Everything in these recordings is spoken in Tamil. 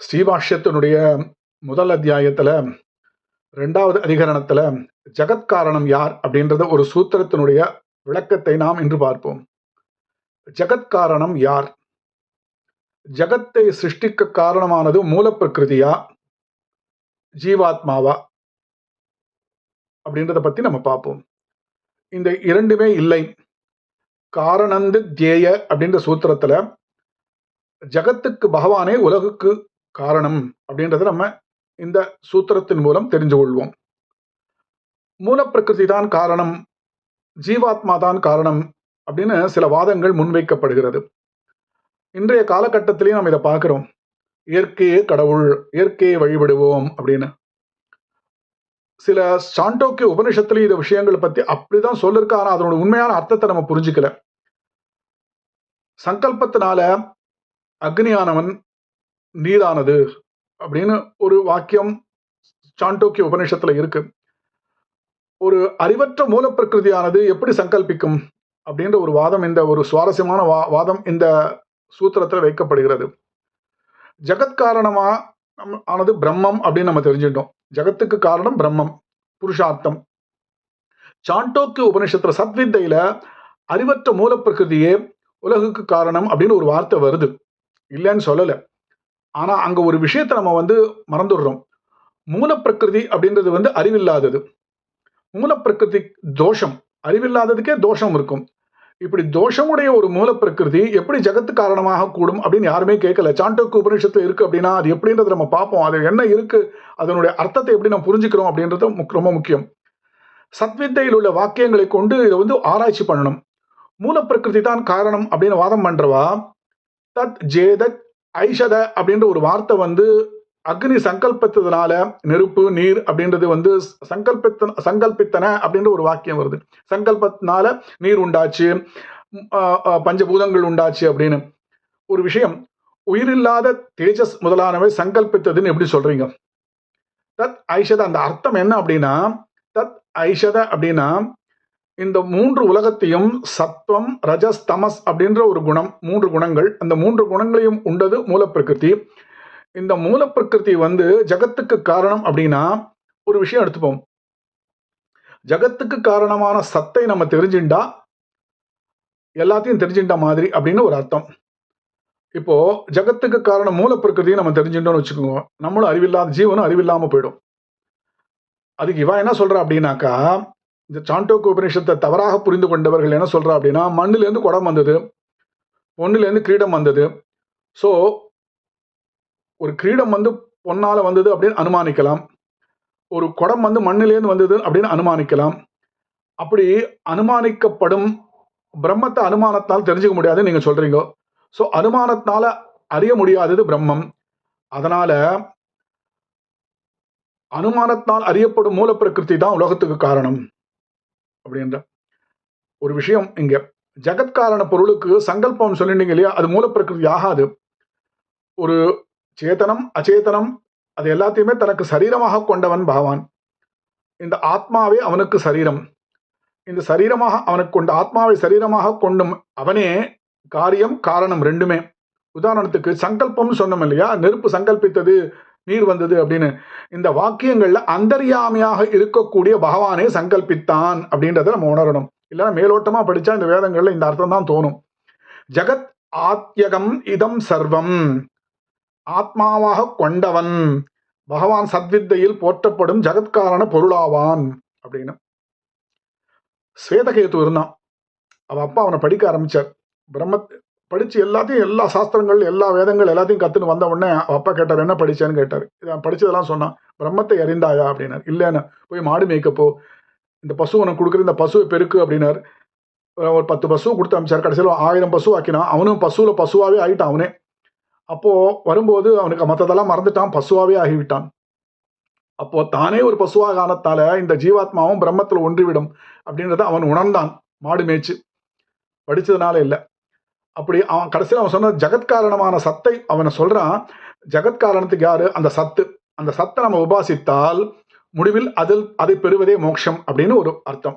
ஸ்ரீபாஷ்யத்தினுடைய முதல் அத்தியாயத்தில் ரெண்டாவது அதிகரணத்தில் ஜகத்காரணம் யார் அப்படின்றத ஒரு சூத்திரத்தினுடைய விளக்கத்தை நாம் இன்று பார்ப்போம். ஜகத்காரணம் யார்? ஜகத்தை சிருஷ்டிக்க காரணமானது மூலப்பிரகிருதியா? ஜீவாத்மாவா? அப்படின்றத பற்றி நம்ம பார்ப்போம். இந்த இரண்டுமே இல்லை. காரணந்து தியேய அப்படின்ற சூத்திரத்தில் ஜகத்துக்கு பகவானே உலகுக்கு காரணம் அப்படின்றத நம்ம இந்த சூத்திரத்தின் மூலம் தெரிஞ்சு கொள்வோம். மூலப்பிரகிருதி தான் காரணம் ஜீவாத்மா தான் காரணம் அப்படின்னு சில வாதங்கள் முன்வைக்கப்படுகிறது. இன்றைய காலகட்டத்திலையும் நம்ம இதை பார்க்குறோம். இயற்கையே கடவுள் இயற்கையை வழிபடுவோம் அப்படின்னு. சில சாண்டோக்கிய உபனிஷத்துலையும் இந்த விஷயங்களை பற்றி அப்படிதான் சொல்லிருக்கு. ஆனால் அதனோட உண்மையான அர்த்தத்தை நம்ம புரிஞ்சுக்கல. சங்கல்பத்தினால அக்னியானவன் நீரானது அப்படின்னு ஒரு வாக்கியம் சாண்டோக்கிய உபநிஷத்துல இருக்கு. ஒரு அறிவற்ற மூலப்பிரகிருதியானது எப்படி சங்கல்பிக்கும் அப்படின்ற ஒரு வாதம் இந்த ஒரு சுவாரஸ்யமான வா வாதம் இந்த சூத்திரத்தில் வைக்கப்படுகிறது. ஜெகத் காரணமா நம் ஆனது பிரம்மம் அப்படின்னு நம்ம தெரிஞ்சுட்டோம் ஜகத்துக்கு காரணம் பிரம்மம் புருஷார்த்தம். சாண்டோக்கிய உபனிஷத்துல சத்வித்தையில அறிவற்ற மூலப்பிரகிருதியே உலகுக்கு காரணம் அப்படின்னு ஒரு வார்த்தை வருது. இல்லைன்னு சொல்லலை. ஆனால் அங்கே ஒரு விஷயத்தை நம்ம வந்து மறந்துடுறோம். மூலப்பிரகிருதி அப்படின்றது வந்து அறிவில்லாதது. மூலப்பிரகிருதி தோஷம். அறிவில்லாததுக்கே தோஷம் இருக்கும். இப்படி தோஷமுடைய ஒரு மூலப்பிரகிருதி எப்படி ஜகத்து காரணமாக கூடும் அப்படின்னு யாருமே கேட்கல. சாண்டோக்கு உபநிஷத்தில் இருக்குது அப்படின்னா அது எப்படின்றத நம்ம பார்ப்போம். அது என்ன இருக்குது அதனுடைய அர்த்தத்தை எப்படி நம்ம புரிஞ்சுக்கிறோம் அப்படின்றது ரொம்ப முக்கியம். சத்வித்தையில் உள்ள வாக்கியங்களை கொண்டு இதை வந்து ஆராய்ச்சி பண்ணணும். மூலப்பிரகிருதி தான் காரணம் அப்படின்னு வாதம் பண்ணுறவா தத் ஜேதத் ஐஷத அப்படின்ற ஒரு வார்த்தை வந்து அக்னி சங்கல்பத்ததுனால நெருப்பு நீர் அப்படின்றது வந்து சங்கல்பித்த சங்கல்பித்தன அப்படின்ற ஒரு வாக்கியம் வருது. சங்கல்பத்தினால நீர் உண்டாச்சு பஞ்சபூதங்கள் உண்டாச்சு அப்படின்னு. ஒரு விஷயம் உயிரில்லாத தேஜஸ் முதலானவை சங்கல்பித்ததுன்னு எப்படி சொல்றீங்க? தத் ஐஷத அந்த அர்த்தம் என்ன அப்படின்னா தத் ஐஷத அப்படின்னா இந்த மூன்று உலகத்தையும் சத்வம் ரஜஸ் தமஸ் அப்படின்ற ஒரு குணம் மூன்று குணங்கள். அந்த மூன்று குணங்களையும் உண்டது மூலப்பிரகிருதி. இந்த மூலப்பிரகிருதி வந்து ஜகத்துக்கு காரணம் அப்படின்னா ஒரு விஷயம் எடுத்துப்போம். ஜகத்துக்கு காரணமான சத்தை நம்ம தெரிஞ்சுட்டா எல்லாத்தையும் தெரிஞ்சுட்ட மாதிரி அப்படின்னு ஒரு அர்த்தம். இப்போ ஜகத்துக்கு காரணம் மூலப்பிரகிருதியை நம்ம தெரிஞ்சுட்டோம்னு வச்சுக்கோங்க. நம்மளும் அறிவில்லாத ஜீவனும் அறிவில்லாமல் போயிடும். அதுக்கு இவன் என்ன சொல்கிறா அப்படின்னாக்கா இந்த சாண்டோக்கு உபநிஷத்தை தவறாக புரிந்து கொண்டவர்கள் என்ன சொல்கிறா அப்படின்னா மண்ணிலேருந்து குடம் வந்தது பொண்ணுலேருந்து கிரீடம் வந்தது. ஸோ ஒரு கிரீடம் வந்து பொன்னால் வந்தது அப்படின்னு அனுமானிக்கலாம். ஒரு குடம் வந்து மண்ணிலேருந்து வந்தது அப்படின்னு அனுமானிக்கலாம். அப்படி அனுமானிக்கப்படும் பிரம்மத்தை அனுமானத்தால் தெரிஞ்சுக்க முடியாதுன்னு நீங்கள் சொல்கிறீங்க ஸோ அனுமானத்தால் அறிய முடியாதது பிரம்மம். அதனால் அனுமானத்தால் அறியப்படும் மூலப்பிரகிருதி தான் உலகத்துக்கு காரணம். அப்படின்ற ஒரு விஷயம் இங்க. ஜகத்காரண பொருளுக்கு சங்கல்பம் சொல்லிட்டீங்க இல்லையா? அது மூலப்பிரகிருதி ஆகாது. ஒரு சேதனம் அச்சேதனம் அது எல்லாத்தையுமே தனக்கு சரீரமாக கொண்டவன் பகவான். இந்த ஆத்மாவே அவனுக்கு சரீரம். இந்த சரீரமாக அவனுக்கு கொண்ட ஆத்மாவை சரீரமாக கொண்டும் அவனே காரியம் காரணம் ரெண்டுமே. உதாரணத்துக்கு சங்கல்பம்னு சொன்னோம் இல்லையா? நெருப்பு சங்கல்பித்தது நீர் வந்தது அப்படின்னு. இந்த வாக்கியங்களில் அந்தர்யாமியாக இருக்கக்கூடிய பகவானே சங்கல்பித்தான் அப்படின்றத நம்ம உணரணும். இல்லைன்னா மேலோட்டமாக படித்தா இந்த வேதங்களில் இந்த அர்த்தம் தான் தோணும். ஜகத் ஆத்யகம் இதம் சர்வம். ஆத்மாவாக கொண்டவன். பகவான் சத்வித்தையில் போற்றப்படும் ஜகத்காரண பொருளாவான் அப்படின்னு. ஸ்வேதகேது இருந்தான். அவன் அப்பா அவனை படிக்க ஆரம்பிச்சார். பிரம்ம படித்து எல்லாத்தையும் எல்லா சாஸ்திரங்கள் எல்லா வேதங்கள் எல்லாத்தையும் கற்றுன்னு வந்த உடனே அப்பா கேட்டார் என்ன படித்தேன்னு கேட்டார். இதை படித்ததெல்லாம் சொன்னான். பிரம்மத்தை அறிந்தாயா? அப்படின்னார். இல்லைன்னு போய் மாடு மேய்க்கப்போ இந்த பசு உனக்கு கொடுக்குற இந்த பசுவை பெருக்கு அப்படின்னார். ஒரு பத்து பசு கொடுத்து அமைச்சார் கடைசியில் ஆயிரம் பசு ஆக்கினான். அவனும் பசுவில் பசுவாகவே ஆகிட்டான் அவனே. அப்போது வரும்போது அவனுக்கு மற்றதெல்லாம் மறந்துட்டான். பசுவாகவே ஆகிவிட்டான். அப்போது தானே ஒரு பசுவாக ஆனத்தால் இந்த ஜீவாத்மாவும் பிரம்மத்தில் ஒன்றிவிடும் அப்படின்றத அவன் உணர்ந்தான். மாடு மேய்ச்சு. படித்ததுனால இல்லை. அப்படி அவன் கடைசியில் அவன் சொன்ன ஜெகத்காரணமான சத்தை அவனை சொல்றான். ஜெகத்காரணத்துக்கு யாரு? அந்த சத்து. அந்த சத்தை நம்ம உபாசித்தால் முடிவில் அதில் அதை பெறுவதே மோட்சம் அப்படின்னு ஒரு அர்த்தம்.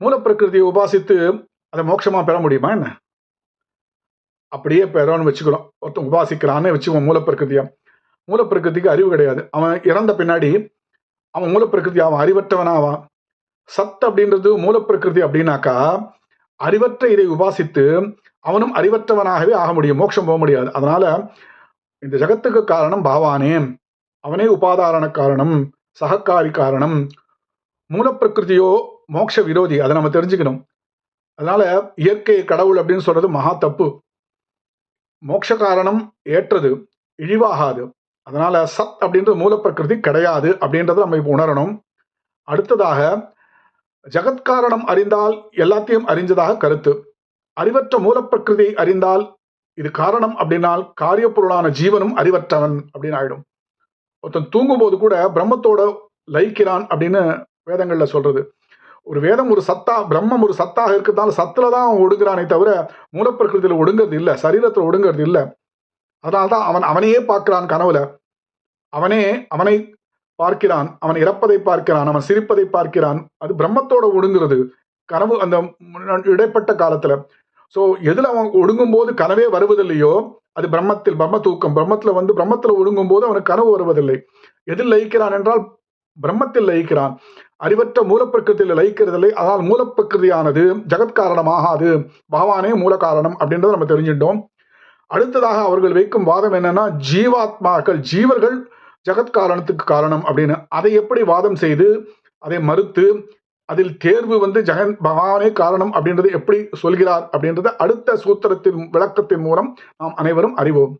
மூலப்பிரகிருதியை உபாசித்து அதை மோட்சமாக பெற முடியுமா என்ன? அப்படியே பெறோன்னு வச்சுக்கிறோம். ஒருத்தன் உபாசிக்கிறான்னு வச்சுக்குவோம் மூலப்பிரகிருதியை. மூலப்பிரகிருதிக்கு அறிவு கிடையாது. அவன் இறந்த பின்னாடி அவன் மூலப்பிரகிருதி அவன் அறிவற்றவனாவான். சத் அப்படின்றது மூலப்பிரகிருதி அப்படின்னாக்கா அறிவற்ற இதை உபாசித்து அவனும் அறிவற்றவனாகவே ஆக முடியும் மோட்சம் போக முடியாது. அதனால இந்த ஜகத்துக்கு காரணம் பாவானே அவனே உபாதாரண காரணம் சகக்காரி காரணம் மூலப்பிரகிருதியோ மோட்ச விரோதி அதை நம்ம தெரிஞ்சுக்கணும். அதனால இயற்கை கடவுள் அப்படின்னு சொல்றது மகா தப்பு. மோட்ச காரணம் ஏற்றது இழிவாகாது. அதனால சத் அப்படின்றது மூலப்பிரகிருதி கிடையாது அப்படின்றத நம்ம இப்போ உணரணும். அடுத்ததாக ஜகத்காரணம் அறிந்தால் எல்லாத்தையும் அறிஞ்சதாக கருத்து. அறிவற்ற மூலப்பிரகிருதியை அறிந்தால் இது காரணம் அப்படின்னால் காரியப்பொருளான ஜீவனும் அறிவற்றவன் அப்படின்னு ஆயிடும். ஒருத்தன் தூங்கும்போது கூட பிரம்மத்தோட லயிக்கிறான் அப்படின்னு வேதங்கள்ல சொல்றது. ஒரு வேதம் ஒரு சத்தா பிரம்மம் ஒரு சத்தாக இருக்கிறதால சத்துல தான் அவன் ஒடுங்குறானே தவிர மூலப்பிரகிருதியில் ஒடுங்கிறது இல்லை சரீரத்தில் ஒடுங்கிறது இல்லை. அதனால்தான் அவன் அவனையே பார்க்கிறான் கனவுல. அவனே அவனை பார்க்கிறான் அவன் இறப்பதை பார்க்கிறான் அவன் சிரிப்பதை பார்க்கிறான். அது பிரம்மத்தோட ஒடுங்குறது. கனவு அந்த இடைப்பட்ட காலத்துல. ஸோ எதில் அவன் ஒடுங்கும் போது கனவே வருவதில்லையோ அது பிரம்மத்தில் பிரம்ம தூக்கம் பிரம்மத்தில் வந்து பிரம்மத்தில் ஒடுங்கும் போது அவனுக்கு கனவு வருவதில்லை. எதில் லயிக்கிறான் என்றால் பிரம்மத்தில் லயிக்கிறான். அறிவற்ற மூலப்பிரகிருதியில் லயிக்கிறதில்லை. அதனால் மூலப்பிரகிருதியானது ஜகத்காரணமாகாது பகவானே மூல காரணம் அப்படின்றத நம்ம தெரிஞ்சிட்டோம். அடுத்ததாக அவர்கள் வைக்கும் வாதம் என்னன்னா ஜீவாத்மாக்கள் ஜீவர்கள் ஜகத்காரணத்துக்கு காரணம் அப்படின்னு. அதை எப்படி வாதம் செய்து அதை மறுத்து அதில் தேர்வு வந்து ஜெகன் பகவானே காரணம் அப்படின்றது எப்படி சொல்கிறார் அப்படின்றத அடுத்த சூத்திரத்தின் விளக்கத்தின் மூலம் நாம் அனைவரும் அறிவோம்.